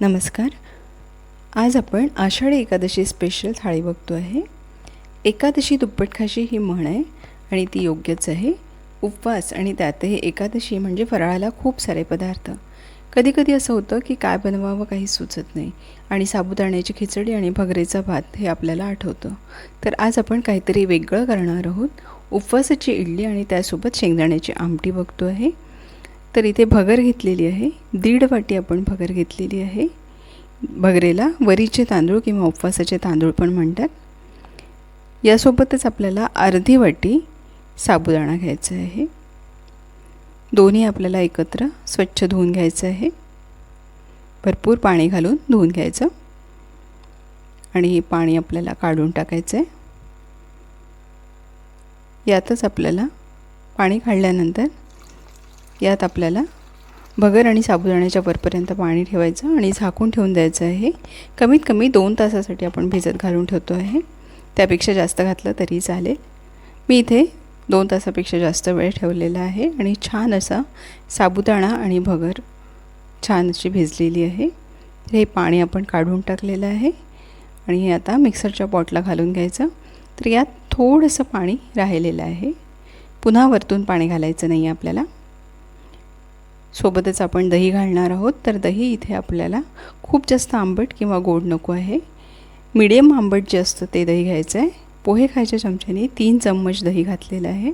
नमस्कार. आज आपण आषाढी एकादशी स्पेशल थाळी बघतो आहे. एकादशी दुप्पट खाशी ही म्हण आहे आणि ती योग्यच आहे. उपवास आणि त्यातही एकादशी म्हणजे फराळाला खूप सारे पदार्थ. कधीकधी असं होतं की काय बनवावं काही सुचत नाही आणि साबुदाण्याची खिचडी आणि भगरेचा भात हे आपल्याला आठवतं. तर आज आपण काहीतरी वेगळं करणार आहोत. उपवासाची इडली आणि त्यासोबत शेंगदाण्याची आमटी बघतो आहे. तर इथे भगर घेतलेली आहे. दीड वाटी आपण भगर घेतलेली आहे. भगरेला वरीचे तांदूळ किंवा उपवासाचे तांदूळ पण म्हणतात. यासोबतच आपल्याला अर्धी वाटी साबुदाणा घ्यायचा आहे. दोन्ही आपल्याला एकत्र स्वच्छ धुवून घ्यायचं आहे. भरपूर पाणी घालून धुवून घ्यायचं. आणि हे पाणी आपल्याला काढून टाकायचं आहे यातच आपल्याला पाणी काढल्यानंतर यात आपल्याला भगर आणि साबुदाण्याच्या वरपर्यंत पाणी ठेवायचं आणि झाकून ठेवून द्यायचं आहे. कमीत कमी दोन तासासाठी आपण भिजत घालून ठेवतो आहे. त्यापेक्षा जास्त घातलं तरी चालेल. मी इथे दोन तासापेक्षा जास्त वेळ ठेवलेला आहे आणि छान असा साबुदाणा आणि भगर छान अशी भिजलेली आहे. हे पाणी आपण काढून टाकलेलं आहे आणि हे आता मिक्सरच्या पॉटला घालून घ्यायचं. तर यात थोडंसं पाणी राहिलेलं आहे. पुन्हा वरतून पाणी घालायचं नाही आहे आपल्याला. सोबतच आपण दही घालणार आहोत. तर दही इथे आपल्याला खूप जास्त आंबट किंवा गोड नको आहे. मिडियम आंबट जे असतं ते दही घ्यायचं आहे. पोहे खायच्या चमच्याने तीन चम्मच दही घातलेलं आहे.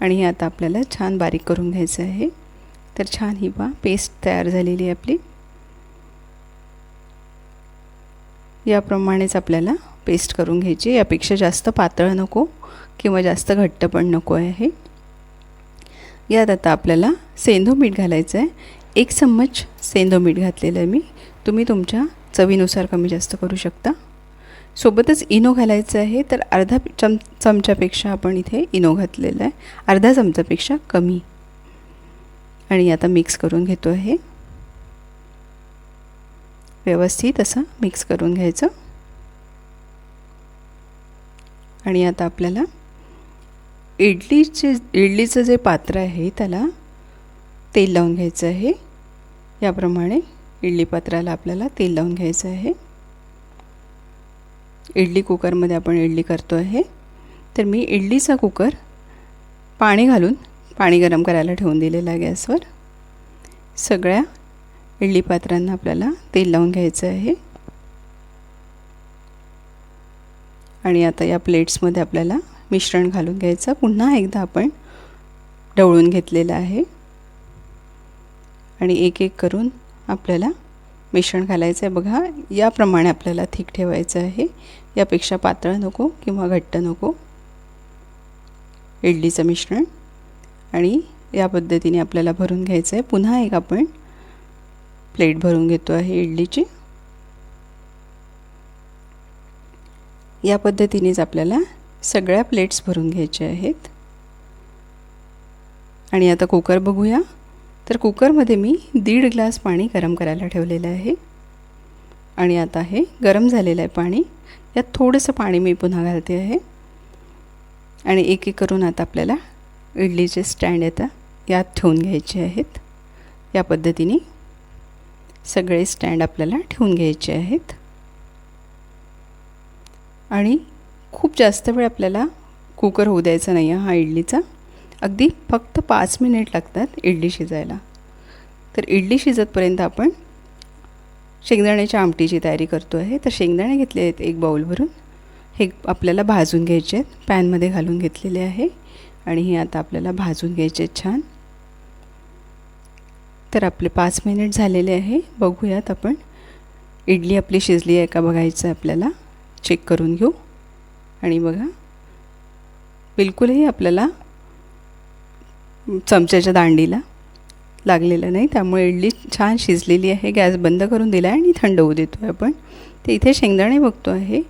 आणि हे आता आपल्याला छान बारीक करून घ्यायचं आहे. तर छान ही बा पेस्ट तयार झालेली आहे आपली. याप्रमाणेच आपल्याला पेस्ट करून घ्यायची यापेक्षा जास्त पातळ नको किंवा जास्त घट्ट पण नको आहे. यात आता आपल्याला सेंधो मीठ घालायचं आहे एक चम्मच सेंधो मीठ घातलेलं आहे मी. तुम्ही तुमच्या चवीनुसार कमी जास्त करू शकता. सोबतच इनो घालायचं आहे तर अर्धा चम चमच्यापेक्षा आपण इथे इनो घातलेलं आहे. अर्धा चमच्यापेक्षा कमी. आणि आता मिक्स करून घेतो आहे. व्यवस्थित असं मिक्स करून घ्यायचं. आणि आता आपल्याला इडलीचे इडलीचं जे पात्र आहे त्याला तेल लावून घ्यायचं आहे. याप्रमाणे इडली पात्राला आपल्याला तेल लावून घ्यायचं आहे. इडली कुकरमध्ये आपण इडली करतो आहे. तर मी इडलीचा कुकर पाणी घालून पाणी गरम करायला ठेवून दिलेलं आहे गॅसवर. सगळ्या इडली पात्रांना आपल्याला तेल लावून घ्यायचं आहे. आणि आता या प्लेट्समध्ये आपल्याला मिश्रण घालून घ्यायचं. पुन्हा एकदा आपण ढवळून घेतलेलं आहे. आणि एक एक करून आपल्याला मिश्रण घालायचं आहे. बघा याप्रमाणे आपल्याला थिक ठेवायचं आहे. यापेक्षा पातळ नको किंवा घट्ट नको. इडलीचं मिश्रण. आणि या पद्धतीने आपल्याला भरून घ्यायचं आहे. पुन्हा एक आपण प्लेट भरून घेतो आहे इडलीची. या पद्धतीनेच आपल्याला सगळ्या प्लेट्स भरून घ्यायच्या आहेत. आणि आता कुकर बघूया. तर कुकरमध्ये मी दीड ग्लास पाणी गरम करायला ठेवलेलं आहे. आणि आता हे गरम झालेलं आहे पाणी. यात थोडंसं पाणी मी पुन्हा घालते आहे. आणि एक एक करून आता आपल्याला इडलीचे स्टँड येतात यात ठेवून घ्यायचे आहेत. या पद्धतीने सगळे स्टँड आपल्याला ठेवून घ्यायचे आहेत. आणि खूप जास्त वेळ आपल्याला कुकर होऊ द्यायचा नाही आहे हा इडलीचा. अगदी फक्त पाच मिनिट लागतात इडली शिजायला. तर इडली शिजतपर्यंत आपण शेंगदाण्याच्या आमटीची तयारी करतो आहे. तर शेंगदाणे घेतले आहेत एक बाऊल भरून. हे आपल्याला भाजून घ्यायचे आहेत. पॅनमध्ये घालून घेतलेले आहे. आणि हे आता आपल्याला भाजून घ्यायचे आहेत छान. तर आपले पाच मिनिट झालेले आहे. बघूयात आपण. इडली आपली शिजली आहे का बघायचं आहे आपल्याला. चेक करून घेऊ. आणि बघा बिलकुलही आपल्याला चमच्याच्या दांडीला लागलेलं नाही. त्यामुळे इडली छान शिजलेली आहे. गॅस बंद करून दिला आहे आणि थंड होऊ देतो आहे आपण. ते इथे शेंगदाणे बघतो आहे.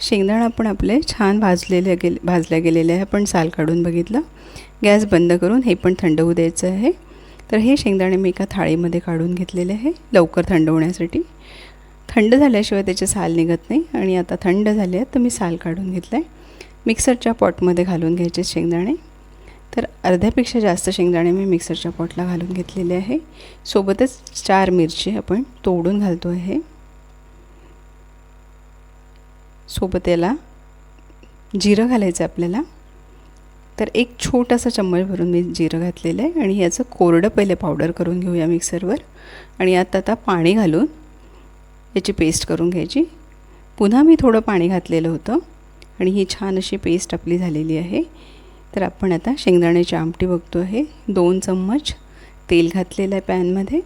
शेंगदाणा पण आपले छान भाजलेले गेले भाजल्या गेलेले आहे. आपण साल काढून बघितलं. गॅस बंद करून हे पण थंड होऊ द्यायचं आहे. तर हे शेंगदाणे मी एका थाळीमध्ये काढून घेतलेले आहे. लवकर थंड होण्यासाठी. थंड झाल्याशिवाय त्याचे साल निघत नाही आणि आता थंड झाले आहेत तर मी साल काढून घेतला आहे मिक्सरच्या पॉटमध्ये घालून घ्यायचे शेंगदाणे. तर अर्ध्यापेक्षा जास्त शेंगदाणे मी मिक्सरच्या पॉटला घालून घेतलेले आहे. सोबतच चार मिरची आपण तोडून घालतो आहे. सोबत याला जिरं घालायचं आपल्याला. तर एक छोटासा चम्मच भरून मी जिरं घातलेलं आहे आणि याचं कोरडं पहिले पावडर करून घेऊया मिक्सरवर. आणि आता आता पाणी घालून याची पेस्ट करून घ्यायची. पुन्हा मी थोडं पाणी घातलेलं होतं आणि ही छान अशी पेस्ट आपली झालेली आहे. तर आपण आता शेंगदाण्याची आमटी बघतो आहे. दोन चम्मच तेल घातलेलं आहे पॅनमध्ये.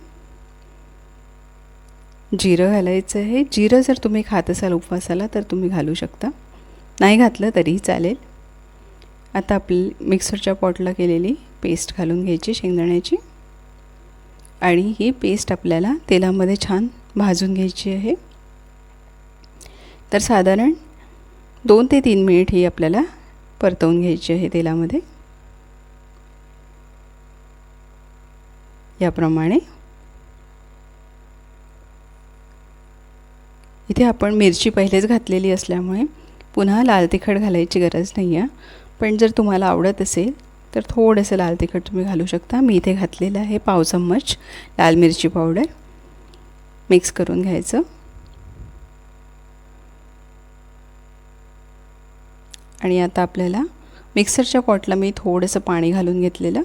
जिरं घालायचं आहे. जिरं जर तुम्ही खात असाल उपवासाला तर तुम्ही घालू शकता. नाही घातलं तरीही चालेल. आता आपली मिक्सरच्या पॉटला केलेली पेस्ट घालून घ्यायची शेंगदाण्याची. आणि ही पेस्ट आपल्याला तेलामध्ये छान भाजून घ्यायची आहे. तर साधारण दोन ते तीन मिनिट ही आपल्याला परतवून घ्यायची आहे तेलामध्ये. याप्रमाणे. इथे आपण मिरची पहिलेच घातलेली असल्यामुळे पुन्हा लाल तिखट घालायची गरज नाही आहे पण जर तुम्हाला आवडत असेल तर थोडंसं लाल तिखट तुम्ही घालू शकता. मी इथे घातलेलं आहे पाव चम्मच लाल मिरची पावडर. मिक्स करून घ्यायचं. आणि आता आपल्याला मिक्सरच्या पॉटला मी थोडंसं पाणी घालून घेतलेलं.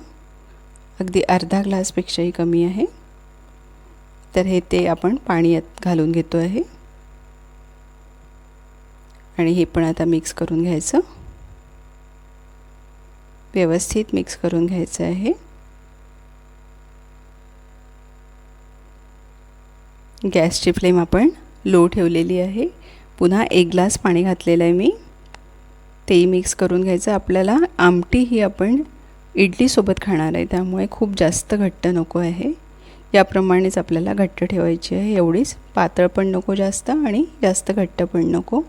अगदी अर्धा ग्लासपेक्षाही कमी आहे. तर हे ते आपण पाणी घालून घेतो आहे. आणि हे पण आता मिक्स करून घ्यायचं. व्यवस्थित मिक्स करून घ्यायचं आहे. गॅसची फ्लेम आपण लो ठेवलेली आहे. पुन्हा एक ग्लास पाणी घातलेलं आहे मी. तेही मिक्स करून घ्यायचं. आपल्याला आमटी ही आपण इडलीसोबत खाणार आहे. त्यामुळे खूप जास्त घट्ट नको आहे. याप्रमाणेच आपल्याला घट्ट ठेवायची आहे. एवढीच पातळ पण नको जास्त आणि जास्त घट्ट पण नको.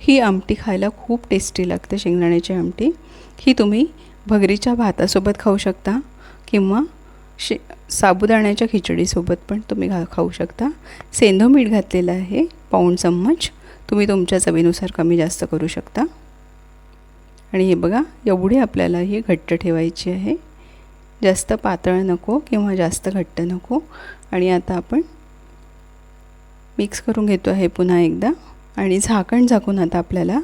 ही आमटी खायला खूप टेस्टी लागते शेंगदाण्याची आमटी. ही तुम्ही भगरीच्या भातासोबत खाऊ शकता किंवा शे साबुदाण्याच्या खिचडीसोबत पण तुम्ही घा खाऊ शकता. सेंधो मीठ घातलेलं आहे पाऊण चम्मच. तुम्ही तुमच्या चवीनुसार कमी जास्त करू शकता. आणि हे बघा एवढी आपल्याला ही घट्ट ठेवायची आहे. जास्त पातळ नको किंवा जास्त घट्ट नको. आणि आता आपण मिक्स करून घेतो आहे पुन्हा एकदा. आणि झाकण झाकून आता आपल्याला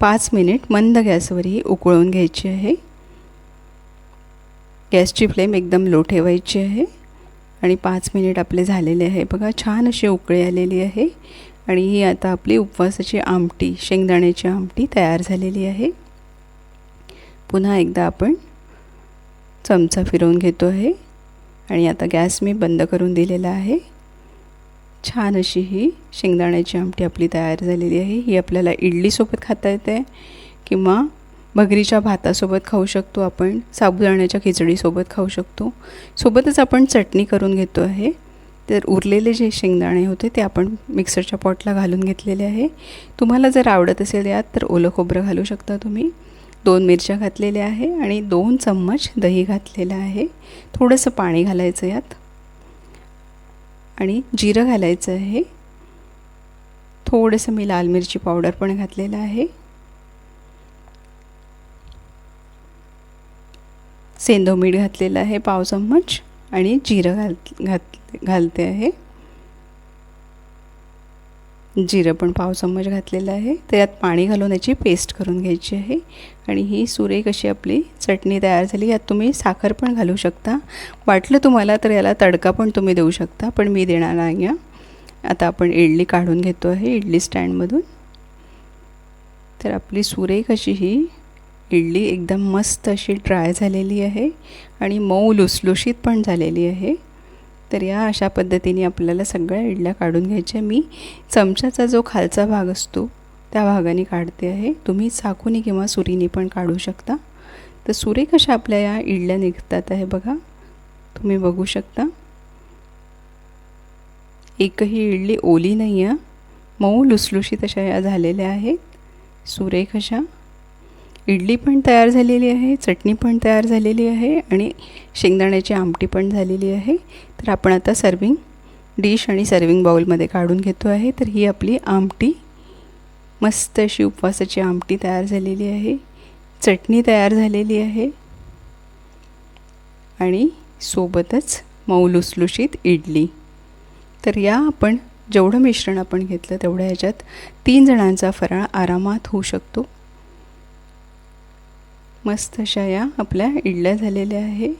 पाच मिनिट मंद गॅसवरही उकळून घ्यायची आहे. गॅसची फ्लेम एकदम लो ठेवायची आहे. आणि पाच मिनिट आपले झालेले आहे. बघा छान अशी उकळी आलेली आहे. आणि ही आता आपली उपवासाची आमटी शेंगदाण्याची आमटी तयार झालेली आहे. पुन्हा एकदा आपण चमचा फिरवून घेतो आहे. आणि आता गॅस मी बंद करून दिलेला आहे. छान अशी ही शेंगदाण्याची आमटी आपली तयार झालेली आहे. ही आपल्याला इडलीसोबत खाता येते किंवा भगरीच्या भातासोबत खाऊ शकतो आपण साबुदाण्याच्या खिचडीसोबत खाऊ शकतो. सोबतच आपण चटणी करून घेतो आहे. तर उरलेले जे शेंगदाणे होते ते आपण मिक्सरच्या पॉटला घालून घेतलेले आहे. तुम्हाला जर आवडत असेल यात तर ओलं खोबरं घालू शकता तुम्ही. दोन मिरच्या घातलेल्या आहे आणि दोन चम्मच दही घातलेलं आहे. थोडंसं पाणी घालायचं यात. आणि जिरं घालायचं आहे. थोडंसं मी लाल मिरची पावडर पण घातलेलं आहे. सेंदो मीठ घातलेलं आहे पाव चम्मच आणि जिरं घाल घात घालते आहे. जिरं पण पाव चम्मच घातलेलं आहे. तर यात पाणी घालून याची पेस्ट करून घ्यायची आहे. आणि ही सुरेख अशी आपली चटणी तयार झाली. यात तुम्ही साखर पण घालू शकता. वाटलं तुम्हाला तर याला तडका पण तुम्ही देऊ शकता पण मी देणार नाही आता आपण इडली काढून घेतो आहे इडली स्टँडमधून. तर आपली सुरेख अशी ही इडली एकदम मस्त अशी ड्राय झालेली आहे आणि मऊ लुसलुशीत पण झालेली आहे. तर या अशा पद्धतीने आपल्याला सगळ्या इडल्या काढून घ्यायच्या. मी चमच्याचा जो खालचा भाग असतो त्या भागाने काढते आहे. तुम्ही चाकूने किंवा सुरीने पण काढू शकता. तर सुरे कशा आपल्या या इडल्या निघतात आहे बघा. तुम्ही बघू शकता. एकही इडली ओली नाही आहे मऊ लुसलुशीत अशा या झालेल्या आहेत. सुरेख अशा इडली पण तयार झालेली आहे चटणी पण तयार झालेली आहे आणि शेंगदाण्याची आमटी पण झालेली आहे. तर आपण आता सर्विंग डिश आणि सर्विंग बाउलमध्ये काढून घेतो आहे. तर ही आपली आमटी मस्त अशी उपवासाची आमटी तयार झालेली आहे. चटणी तयार झालेली आहे. आणि सोबतच मऊ लुसलुशीत इडली. तर या आपण जेवढं मिश्रण आपण घेतलं तेवढ्या ह्याच्यात तीन जणांचा फराळ आरामात होऊ शकतो. मस्त अशा या आपल्या इडल्या झालेल्या आहे.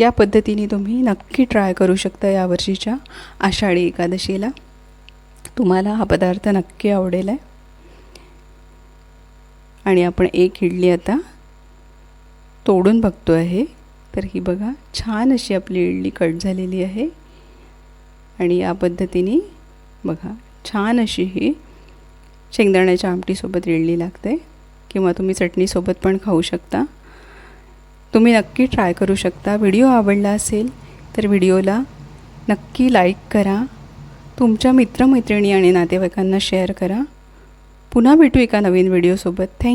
या पद्धतीने तुम्ही नक्की ट्राय करू शकता यावर्षीच्या आषाढी एकादशीला. तुम्हाला हा पदार्थ नक्की आवडेल आहे. आणि आपण एक इडली आता तोडून बघतो आहे. तर ही बघा छान अशी आपली इडली कट झालेली आहे. आणि या पद्धतीने बघा छान अशी ही शेंगदाण्याच्या आमटीसोबत इडली लागते. किंवा तुम्ही चटणीसोबत पण खाऊ शकता. तुम्ही नक्की ट्राय करू शकता. व्हिडिओ आवडला असेल तर व्हिडिओला नक्की लाईक करा. तुमच्या मित्रमैत्रिणी आणि नातेवाईकांना शेअर करा. पुन्हा भेटू एका नवीन व्हिडिओसोबत. थँक